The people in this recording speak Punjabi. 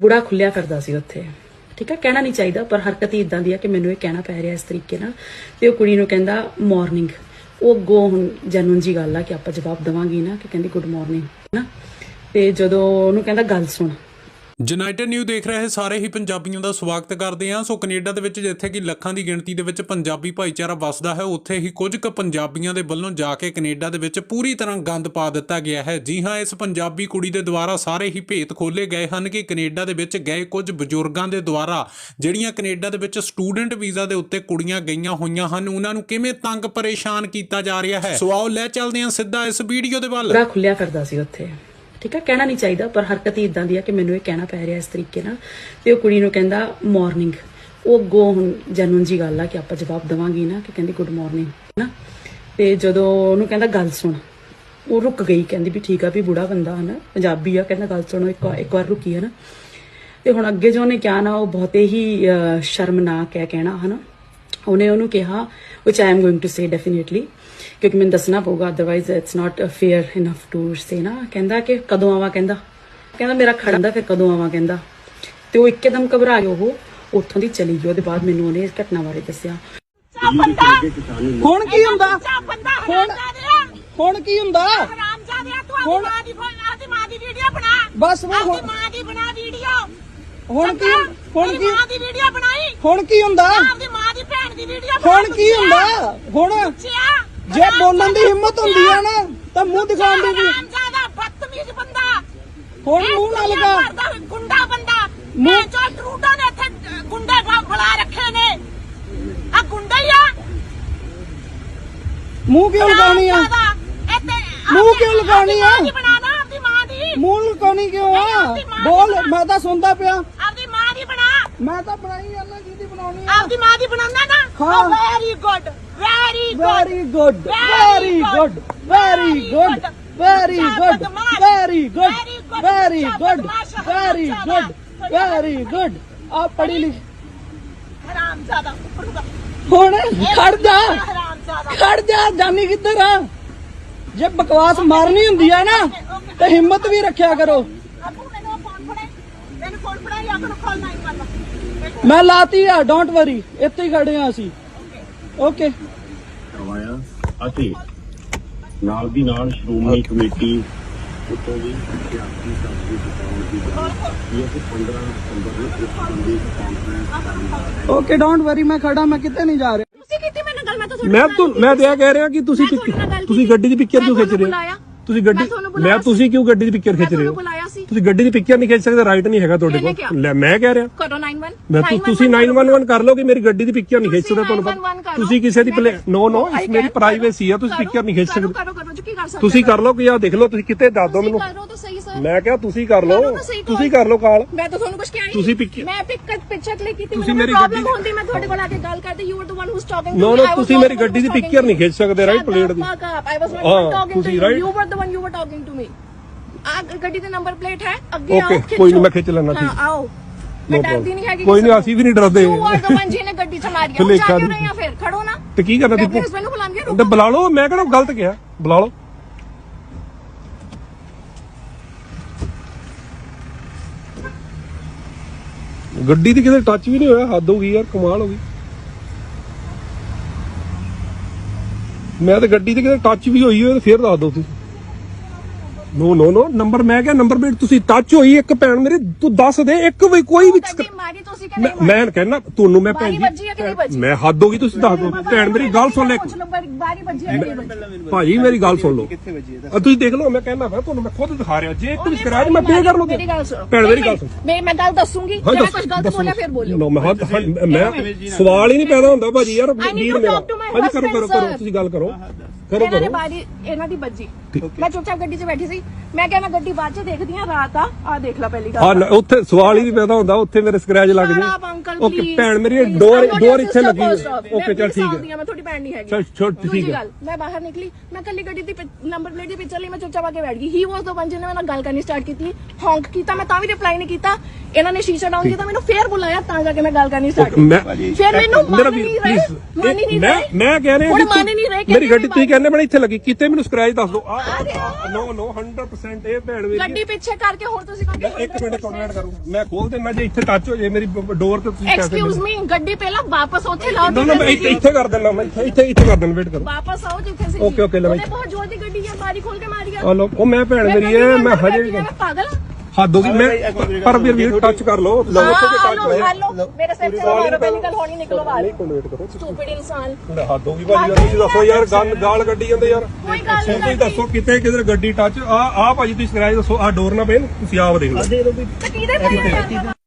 ਬੁੜਾ ਖੁੱਲਿਆ ਕਰਦਾ ਸੀ ਉੱਥੇ। ਠੀਕ ਹੈ ਕਹਿਣਾ ਨਹੀਂ ਚਾਹੀਦਾ, ਪਰ ਹਰਕਤ ਹੀ ਇਦਾਂ ਦੀ ਆ ਕਿ ਮੈਨੂੰ ਇਹ ਕਹਿਣਾ ਪੈ ਰਿਹਾ ਇਸ ਤਰੀਕੇ ਨਾਲ ਤੇ ਉਹ ਕੁੜੀ ਨੂੰ ਕਹਿੰਦਾ ਮਾਰਨਿੰਗ ਉਹ ਅੱਗੋਂ ਹੁਣ ਜੈਨੂਨ ਜੀ ਗੱਲ ਆ ਕਿ ਆਪਾਂ ਜਵਾਬ ਦਵਾਂਗੀ ਨਾ, ਕਿ ਕਹਿੰਦੀ ਗੁੱਡ ਮਾਰਨਿੰਗ ਨਾ? ਤੇ ਜਦੋਂ ਉਹਨੂੰ ਕਹਿੰਦਾ, ਗੱਲ ਸੁਣ। ਯੂਨਾਈਟਿਡ ਨਿਊ ਦੇਖ ਰਹੇ ਸਾਰੇ ਹੀ ਪੰਜਾਬੀਆਂ ਦਾ ਸਵਾਗਤ ਕਰਦੇ ਹਾਂ। ਸੋ ਕੈਨੇਡਾ ਦੇ ਵਿੱਚ ਜਿੱਥੇ ਕਿ ਲੱਖਾਂ ਦੀ ਗਿਣਤੀ ਦੇ ਵਿੱਚ ਪੰਜਾਬੀ ਭਾਈਚਾਰਾ ਵੱਸਦਾ ਹੈ, ਉੱਥੇ ਹੀ ਕੁਝ ਕੁ ਪੰਜਾਬੀਆਂ ਦੇ ਵੱਲੋਂ ਜਾ ਕੇ ਕੈਨੇਡਾ ਦੇ ਵਿੱਚ ਪੂਰੀ ਤਰ੍ਹਾਂ ਗੰਦ ਪਾ ਦਿੱਤਾ ਗਿਆ ਹੈ। ਜੀ ਹਾਂ, ਇਸ ਪੰਜਾਬੀ ਕੁੜੀ ਦੇ ਦੁਆਰਾ ਸਾਰੇ ਹੀ ਭੇਤ ਖੋਲੇ ਗਏ ਹਨ ਕਿ ਕੈਨੇਡਾ ਦੇ ਵਿੱਚ ਗਏ ਕੁਝ ਬਜ਼ੁਰਗਾਂ ਦੇ ਦੁਆਰਾ ਜਿਹੜੀਆਂ ਕੈਨੇਡਾ ਦੇ ਵਿੱਚ ਸਟੂਡੈਂਟ ਵੀਜ਼ਾ ਦੇ ਉੱਤੇ ਕੁੜੀਆਂ ਗਈਆਂ ਹੋਈਆਂ ਹਨ, ਉਹਨਾਂ ਨੂੰ ਕਿਵੇਂ ਤੰਗ ਪਰੇਸ਼ਾਨ ਕੀਤਾ ਜਾ ਰਿਹਾ ਹੈ? ਸੋ ਆਓ ਲੈ ਚੱਲਦੇ ਹਾਂ ਸਿੱਧਾ ਇਸ ਵੀਡੀਓ ਦੇ ਵੱਲ। ਖੁੱਲਿਆ ਕਰਦਾ ਸੀ ਉੱਥੇ। ਠੀਕ ਹੈ ਕਹਿਣਾ ਨਹੀਂ ਚਾਹੀਦਾ, ਪਰ ਹਰਕਤ ਹੀ ਇਦਾਂ ਦੀ ਆ ਕਿ ਮੈਨੂੰ ਇਹ ਕਹਿਣਾ ਪੈ ਰਿਹਾ ਇਸ ਤਰੀਕੇ ਨਾਲ। ਤੇ ਉਹ ਕੁੜੀ ਨੂੰ ਕਹਿੰਦਾ ਮਾਰਨਿੰਗ ਉਹ ਅੱਗੋਂ ਹੁਣ ਜੈਨੂਨ ਜੀ ਗੱਲ ਆ ਕਿ ਆਪਾਂ ਜਵਾਬ ਦਵਾਂਗੀ ਨਾ, ਕਿ ਕਹਿੰਦੀ ਗੁੱਡ ਮਾਰਨਿੰਗ ਨਾ, ਤੇ ਜਦੋਂ ਉਹਨੂੰ ਕਹਿੰਦਾ, ਗੱਲ ਸੁਣ। ਉਹ ਰੁਕ ਗਈ, ਕਹਿੰਦੀ ਵੀ ਠੀਕ ਆ, ਵੀ ਬੁੜਾ ਬੰਦਾ ਹਨਾ, ਪੰਜਾਬੀ ਆ, ਕਹਿੰਦਾ, ਗੱਲ ਸੁਣੋ, ਇੱਕ ਇੱਕ ਵਾਰ ਰੁਕੀ ਹੈ ਨਾ ਤੇ ਹੁਣ ਅੱਗੇ ਜੋ ਉਹਨੇ ਕਿਹਾ ਨਾ, ਉਹ ਬਹੁਤੇ ਹੀ ਸ਼ਰਮਨਾਕ ਹੈ ਕਹਿਣਾ, ਹਨਾ। ਉਹਨੇ ਉਹਨੂੰ ਕਿਹਾ which I am going to say definitely ਕਿਉਂਕਿ ਮੈਨੂੰ ਦੱਸਣਾ ਪਊਗਾ otherwise it's not fair enough to say ਨਾ। ਕਹਿੰਦਾ ਕਿ ਕਦੋਂ ਆਵਾਂ ਕਹਿੰਦਾ? ਕਹਿੰਦਾ ਮੇਰਾ ਖੜਾਂਦਾ ਫਿਰ ਕਦੋਂ ਆਵਾਂ ਕਹਿੰਦਾ? ਤੇ ਉਹ ਇੱਕਦਮ ਘਬਰਾ ਗਿਆ ਉਹ ਉੱਥੋਂ ਦੀ ਚਲੀ ਗਈ। ਉਹਦੇ ਬਾਅਦ ਮੈਨੂੰ ਉਹਨੇ ਇਸ ਘਟਨਾ ਬਾਰੇ ਦੱਸਿਆ। ਹੁਣ ਕੀ ਹੁੰਦਾ? ਹੁਣ ਹੁਣ ਕੀ ਹੁੰਦਾ? ਹਰਾਮਜ਼ਾਦਿਆ ਤੂੰ ਆਪਣੀ ਹੁਣ- ਮਾਂ ਦੀ ਫੋ- ਆਪਣੀ ਮਾਂ ਦੀ ਵੀਡੀਓ ਬਣਾ ਬਸ ਮੈਂ ਆਪਣੀ ਮਾਂ ਦੀ ਬਣਾ ਵੀਡੀਓ। ਹੁਣ ਕੀ ਹੁਣ ਆਪਣੀ ਕੀ ਮਾਂ ਦੀ ਵੀਡੀਓ ਬਣਾਈ। ਹੁਣ ਕੀ ਹੁੰਦਾ? ਆਪਣੀ ਦੀ ਵੀਡੀਓ ਹੁਣ ਕੀ ਹੁੰਦਾ? ਹੁਣ ਜੇ ਬੋਲਣ ਦੀ ਹਿੰਮਤ ਹੁੰਦੀ ਆ ਨਾ ਤਾਂ ਮੂੰਹ ਦਿਖਾਉਣ ਦੀ ਵੀ ਹਰਾਮਜ਼ਾਦਾ ਬਦਤਮੀਜ਼ ਬੰਦਾ। ਹੁਣ ਮੂੰਹ ਨਾ ਲਗਾ ਗੁੰਡਾ ਬੰਦਾ। ਮੈਂ ਜੋ ਟਰੂਡੋ ਨੇ ਇੱਥੇ ਗੁੰਡੇ ਬੁਲਾ ਰੱਖੇ ਨੇ। ਆ ਗੁੰਡਾ ਹੀ ਆ। ਮੂੰਹ ਕਿਉਂ ਲਗਾਉਣੀ ਆ? ਮੂੰਹ ਕਿਉਂ ਲਗਾਉਣੀ ਆ? ਮੂੰਹ ਲਗਾਉਣੀ ਕਿਉਂ ਆ? ਆਪਦੀ ਬੋਲ। ਮੈਂ ਤਾਂ ਸੁਣਦਾ ਪਿਆ। ਆਪਣੀ ਮਾਂ ਦੀ ਬਣਾ। ਮੈਂ ਤਾਂ ਬਣਾਈ ਜਾਂਦਾ ਜਿਹਦੀ ਬਣਾਉਣੀ ਆ। ਆਪਦੀ ਮਾਂ ਦੀ ਬਣਾਉਣਾ ਨਾ। ਹਾਂ। Very good very good very good very. Good very good. Very good. Very good. Very good very. Good very good ਆ ਪੜ੍ਹੀ ਲਿਖੀ ਹਰਾਮ ਜ਼ਿਆਦਾ ਹੁਣ ਖੜ ਜਾ ਖੜ ਜਾ ਜਾਨੀ ਕਿੱਧਰ ਆ ਜੇ ਬਕਵਾਸ ਮਾਰਨੀ ਹੁੰਦੀ ਆ ਨਾ ਤੇ ਹਿੰਮਤ ਵੀ ਰੱਖਿਆ ਕਰੋ ਮੈਨੂੰ ਫੋਨ ਫੜੇ ਮੈਨੂੰ ਫੋਨ ਫੜਾ ਜਾਂ ਕਾਲ ਨਹੀਂ ਕਰਨਾ ਮੈਂ ਲਾਤੀ ਆ ਡੋਂਟ ਵਰੀ ਇੱਥੇ ਹੀ ਖੜੇ ਆ ਅਸੀਂ। ਓਕੇ ਕਰਵਾਇਆ। ਅਤੇ ਨਾਲ ਦੀ ਨਾਲ ਸ਼੍ਰੋਮਣੀ ਕਮੇਟੀ ਉੱਤੋਂ ਦੀ ਸਿਆਸੀ ਸਾਥੀ ਬਚਾਉਣ ਦੀ ਗੱਲ ਇਹ ਕਿ 15 ਸਤੰਬਰ ਨੂੰ ਇਸ ਸੰਬੰਧੀ ਕਾਨਫਰੰਸ ਓਕੇ ਡੋਂਟ ਵਰੀ ਮੈਂ ਖੜਾ ਮੈਂ ਕਿਤੇ ਨਹੀਂ ਜਾ ਰਿਹਾ। ਤੁਸੀਂ ਕੀਤੀ ਮੈਨੂੰ ਗੱਲ ਮੈਂ ਤਾਂ ਮੈਂ ਤੁ ਮੈਂ ਤੇ ਕਹਿ ਰਿਹਾ ਕਿ ਤੁਸੀਂ ਤੁਸੀਂ। ਗੱਡੀ ਦੀ ਪਿਕਚਰ ਕਿਉਂ ਖਿੱਚ ਰਹੇ ਹੋ। ਤੁਸੀਂ ਗੱਡੀ ਮੈਂ ਤੁਹਾਨੂੰ ਬੁਲਾਇਆ ਮੈਂ ਤੁਸੀਂ ਕਿਉਂ ਗੱਡੀ ਦੀ ਪਿਕਚਰ ਖਿੱਚ ਰਹੇ ਹੋ? ਤੁਸੀਂ ਗੱਡੀ ਦੀ ਪਿਕਚਰ ਨਹੀਂ ਖਿੱਚ ਸਕਦੇ ਰਾਈਟ ਨਹੀਂ ਹੈਗਾ ਤੁਹਾਡੇ ਕੋਲ। ਮੈਂ ਕਹਿ ਰਿਹਾ। ਕਰੋ 91 ਮੈਂ ਤੁ- ਤੁਸੀਂ 911 ਕਰ। ਲਓ ਕਿ ਮੇਰੀ ਗੱਡੀ ਦੀ ਪਿਕਚਰ ਨਹੀਂ ਖਿੱਚ ਸਕਦੇ ਤੁਹਾਨੂੰ 911 ਪਤਾ। ਤੁਸੀਂ ਕਿਸੇ ਦੀ ਨੋ ਨੋ I ਮੇਰੀ ਪ੍ਰਾਈਵੇਸੀ ਆ ਤੁਸੀਂ ਪਿਕਚਰ ਨਹੀਂ ਖਿੱਚ ਸਕਦੇ। ਕਰੋ ਕਰੋ ਜੋ ਕੀ ਕਰ ਸਕਦੇ ਤੁਸੀਂ ਕਰ ਲਓ ਕਿ ਆ ਦੇਖ ਲਓ ਤੁਸੀਂ ਕਿਤੇ ਦੱਸ ਦਿਓ ਮੈਨੂੰ। ਕਰੋ ਤਾਂ ਸਹੀ ਸਰ। ਮੈਂ ਕਿਹਾ ਤੁਸੀਂ ਕਰ ਲਓ। ਤੁਸੀਂ। ਕਰ ਲਓ ਕਾਲ। ਮੈਂ ਤਾਂ ਤੁਹਾਨੂੰ ਕੁਝ ਕਿਹਾ ਹੀ ਤੁਸੀਂ ਮੈਂ ਪਿਕ ਪਿਕਚਰ ਕਲਿੱਕ ਕੀਤੀ ਤੁਸੀਂ ਮੈਨੂੰ ਮੇਰੀ ਗੱਡੀ- ਹੁੰਦੀ ਮੈਂ ਤੁਹਾਡੇ ਕੋਲ ਆ ਕੇ ਗੱਲ ਕਰਦੀ। You are the one who is talking No, no, ਤੁਸੀਂ ਮੇਰੀ ਗੱਡੀ ਦੀ picture ਨਹੀਂ ਖਿੱਚ ਸਕਦੇ, right, plate the. I was ਹਾਂ, ਨਾਟ ਟਾਕਿੰਗ ਟੂ ਤੁਸੀਂ you right? You were the one you were talking to me ਆ ਗੱਡੀ ਦੇ ਨੰਬਰ ਪਲੇਟ ਹੈ ਅੱਗੇ ਆਓ Okay। ਕੋਈ ਨਹੀਂ, ਮੈਂ ਖਿੱਚ ਲੈਣਾ, ਠੀਕ। ਹਾਂ ਆਓ। ਮੈਂ ਡਰਦੀ ਨਹੀਂ ਹੈਗੀ ਕੋਈ ਨਹੀਂ ਅਸੀਂ ਵੀ ਨਹੀਂ ਡਰਦੇ। ਦ ਵਨ ਜਿਹਨੇ ਗੱਡੀ ਚਲਾਈ ਹੈ ਭੁਲੇਖਾ ਜਾ ਕੇ ਨਹੀਂ। ਰਹੇ ਆ ਫਿਰ? ਖੜੋ ਨਾ। ਤੇ ਕੀ ਕਰਨਾ ਮੈਂ ਆਪਣੇ ਤੁਸੀਂ ਹਸਬੰਡ ਨੂੰ ਬੁਲਾਉਂਗੀ ਤੇ ਰੁਕੋ ਬੁਲਾ ਲਓ ਮੈਂ ਕਿਹੜਾ ਗਲਤ ਕਿਹਾ? ਬੁਲਾ ਲਓ। ਗੱਡੀ ਤੇ ਕਿਤੇ ਟੱਚ ਵੀ ਨਹੀਂ ਹੋਇਆ ਹੱਦ ਹੋ ਗਈ ਯਾਰ ਕਮਾਲ ਹੋ ਗਈ। ਮੈਂ ਤੇ ਗੱਡੀ ਤੇ ਕਿਤੇ ਟੱਚ ਵੀ ਹੋਈ ਹੋਵੇ ਤਾਂ ਫੇਰ ਦੱਸ ਦਿਓ ਤੁਸੀਂ। ਨੋ ਨੋ ਨੋ ਨੰਬਰ ਮੈਂ ਕਿਹਾ ਨੰਬਰ ਪਲੇਟ ਤੁਸੀਂ ਟੱਚ ਹੋਈ ਇੱਕ ਭੈਣ ਮੇਰੀ ਤੂੰ ਦੱਸ ਦੇ ਇੱਕ ਵੀ ਕੋਈ ਵੀ ਮਾਰੀ ਤੁਸੀਂ ਮੈਂ ਕਹਿੰਦਾ ਤੁਹਾਨੂੰ ਮੈਂ ਭੈਣ ਬਾਰੀ ਵੱਜੀ ਹੈ ਕਿ ਨਹੀਂ ਜੀ ਵੱਜੀ? ਮੈਂ ਹੱਦ ਹੋ ਗਈ ਤੁਸੀਂ ਦੱਸ ਦਿਓ। ਭੈਣ ਮੇਰੀ ਗੱਲ ਸੁਣ ਲੈ ਇੱਕ ਪੁੱਛ ਲਓ ਬਾਰੀ ਬਾਰੀ ਵੱਜੀ ਹੈ ਕਿ ਨਹੀਂ ਵੱਜੀ? ਭਾਜੀ ਮੇਰੀ ਗੱਲ ਸੁਣ ਲਓ। ਤੁਸੀਂ ਦੇਖ ਲਓ ਮੈਂ ਕਹਿੰਦਾ ਵਾ ਤੁਹਾਨੂੰ ਮੈਂ ਖੁਦ ਦਿਖਾ ਰਿਹਾ। ਜੇ ਇੱਕ ਵੀ ਸਕ੍ਰੈਚ ਮੈਂ ਪੇ ਕਰ ਲਓ ਮੇਰੀ ਗੱਲ ਸੁਣੋ। ਭੈਣ ਮੇਰੀ ਗੱਲ ਸੁਣ। ਮੈਂ ਮੈਂ ਗੱਲ ਦੱਸੂਗੀ ਜੇ ਮੈਂ ਕੁਝ ਗਲਤ ਬੋਲਿਆ ਫਿਰ ਬੋਲਿਓ। ਨਾ ਮੈਂ ਹੱਦ ਹੱਦ- ਮੈਂ ਸਵਾਲ ਹੀ ਨਹੀਂ ਪੈਦਾ ਹੁੰਦਾ ਭਾਜੀ ਯਾਰ need ਮੇਰਾ talk to my ਹਾਂਜੀ ਕਰੋ ਕਰੋ ਕਰੋ sir. ਤੁਸੀਂ ਗੱਲ ਕਰੋ। ਕਰੋ ਇਹਨਾਂ ਨੇ ਕਰੋ। ਬਾਰੀ ਇਹਨਾਂ ਦੀ ਵੱਜੀ। ਮੈਂ ਚੁੱਪਚਾਪ ਗੱਡੀ 'ਚ ਬੈਠੀ ਸੀ। ਮੈਂ ਕਿਹਾ ਮੈਂ ਗੱਡੀ ਬਾਅਦ 'ਚ ਦੇਖਦੀ ਆ ਰਾਤ ਆ। ਆ ਦੇਖ ਲੈ ਪਹਿਲੀ ਗੱਲ ਨਾ, ਉੱਥੇ ਸਵਾਲ ਹੀ ਨਹੀਂ ਪੈਦਾ ਹੁੰਦਾ ਉੱਥੇ ਮੇਰੇ ਸਕ੍ਰੈਚ ਲੱਗ ਜੇ। ਪਲੀਜ਼ ਭੈਣ ਮੇਰੀ, ਡੋਰ- ਡੋਰ ਇੱਥੇ ਲੱਗੀ ਹੋਈ। ਹੈ। Okay, ਚੱਲ ਠੀਕ ਹੈ। ਮੈਂ ਤੁਹਾਡੀ ਭੈਣ ਨਹੀਂ ਹੈਗੀ। ਚੱਲ, ਛੋੜ, ਠੀਕ ਹੈ। ਮੈਂ ਬਾਹਰ ਨਿਕਲੀ ਮੈਂ ਕੱਲੀ ਗੱਡੀ ਦੀ ਨੰਬਰ ਪਲੇਟ ਦੀ ਪਿਕਚਰ ਲਈ ਮੈਂ ਚੁੱਪਚਾਪ ਆ ਕੇ ਬੈਠ ਗਈ। ਹੀ ਵਾਸ ਦ ਵਨ ਜਿਹਨੇ ਮੇਰੇ ਨਾਲ ਗੱਲ ਕਰਨੀ ਸਟਾਰਟ ਕੀਤੀ ਹੌਂਕ ਕੀਤਾ ਮੈਂ ਤਾਂ ਵੀ ਰਿਪਲਾਈ ਨਹੀਂ ਕੀਤਾ। ਇਹਨਾਂ ਨੇ ਸ਼ੀਸ਼ਾ ਡਾਊਨ ਕੀਤਾ ਮੈਨੂੰ ਫੇਰ ਬੁਲਾਇਆ ਤਾਂ ਜਾ ਕੇ ਮੈਂ ਗੱਲ ਕਰਨੀ ਸਟਾਰਟ ਮੈਂ ਫਿਰ ਮੈਨੂੰ ਮੰਨ ਨਹੀਂ ਰਹੇ ਮੰਨ ਹੀ ਮੈਂ ਮੈਂ ਕਹਿ ਰਿਹਾ ਮੰਨ ਹੀ ਮੇਰੀ ਗੱਡੀ ਤੁਸੀਂ ਕਹਿੰਦੇ ਬੜਾ ਇੱਥੇ ਲੱਗੀ ਕਿਤੇ ਮੈਨੂੰ ਸਕ੍ਰੈਚ ਦੱਸ ਦਿਓ। ਨੋ ਨੋ 100% ਇਹ ਭੈਣ ਮੇਰੀ ਗੱਡੀ ਪਿੱਛੇ ਕਰਕੇ ਹੁਣ ਤੁਸੀਂ ਮੈਂ ਇੱਕ ਮਿੰਟ ਕੰਟੈਕਟ ਕਰੂੰ ਮੈਂ ਖੋਲ ਦੇਣਾ ਜੇ ਇੱਥੇ ਟੱਚ ਹੋ ਜਾਏ ਮੇਰੀ ਡੋਰ ਤੇ ਤੁਸੀਂ ਪੈਸੇ ਐਕਸਕਿਊਜ਼ ਮੀ ਗੱਡੀ ਪਹਿਲਾਂ ਵਾਪਸ ਉੱਥੇ ਲਾਓ ਨਾ ਨਾ ਮੈਂ ਇੱਥੇ ਇੱਥੇ ਕਰ ਦਿੰਦਾ ਮੈਂ ਇੱਥੇ ਇੱਥੇ ਇੱਥੇ ਕਰ ਦਿੰਦਾ ਵੇਟ ਕਰੋ ਵਾਪਸ ਆਓ ਜਿੱਥੇ ਸੀ Okay, okay, ਲੈ ਬਾਈ। ਉਹਨੇ ਬਹੁਤ ਜ਼ੋਰ ਦੀ ਗੱਡੀ ਆ ਬਾਰੀ ਖੋਲ ਕੇ ਮਾਰੀ ਆ ਆ ਲੋ ਉਹ ਮੈਂ ਭੈਣ ਮੇਰੀ ਹੈ ਮੈਂ ਹਜੇ ਵੀ ਮੈਂ ਪਾਗਲ? ਹੱਦ ਹੋ ਗਈ ਮੈਂ ਪਰ ਵੀਰ ਵੀਰ ਟੱਚ ਕਰ ਲਓ। ਲਓ ਉੱਥੇ ਹਾਂ ਟੱਚ ਲੋ ਹੋਇਆ ਹੈਲੋ ਮੇਰੇ ਸਿਰ ਤੇ ਮਾਰੋ ਪੇ ਨਿਕਲ ਹੋਣੀ ਨਿਕਲੋ ਬਾਹਰ। ਨਹੀਂ ਕੋਈ ਵੇਟ ਕਰੋ ਸਟੂਪਿਡ ਇਨਸਾਨ। ਲੈ ਹੱਦ ਹੋ ਗਈ ਭਾਜੀ ਤੁਸੀਂ ਦੱਸੋ ਯਾਰ ਗੱਲ ਗਾਲ ਗੱਡੀ ਜਾਂਦੇ ਯਾਰ। ਕੋਈ ਗੱਲ ਨਹੀਂ ਤੁਸੀਂ ਦੱਸੋ ਕਿਤੇ ਕਿਧਰ ਗੱਡੀ ਟੱਚ ਆ ਆ ਭਾਜੀ ਤੁਸੀਂ ਸਕ੍ਰੈਚ ਦੱਸੋ ਆ ਡੋਰ ਨਾ ਪੈਣ ਤੁਸੀਂ ਆਪ ਦੇਖ ਲਓ। ਤੇ ਕਿਹਦੇ ਪਈ ਆ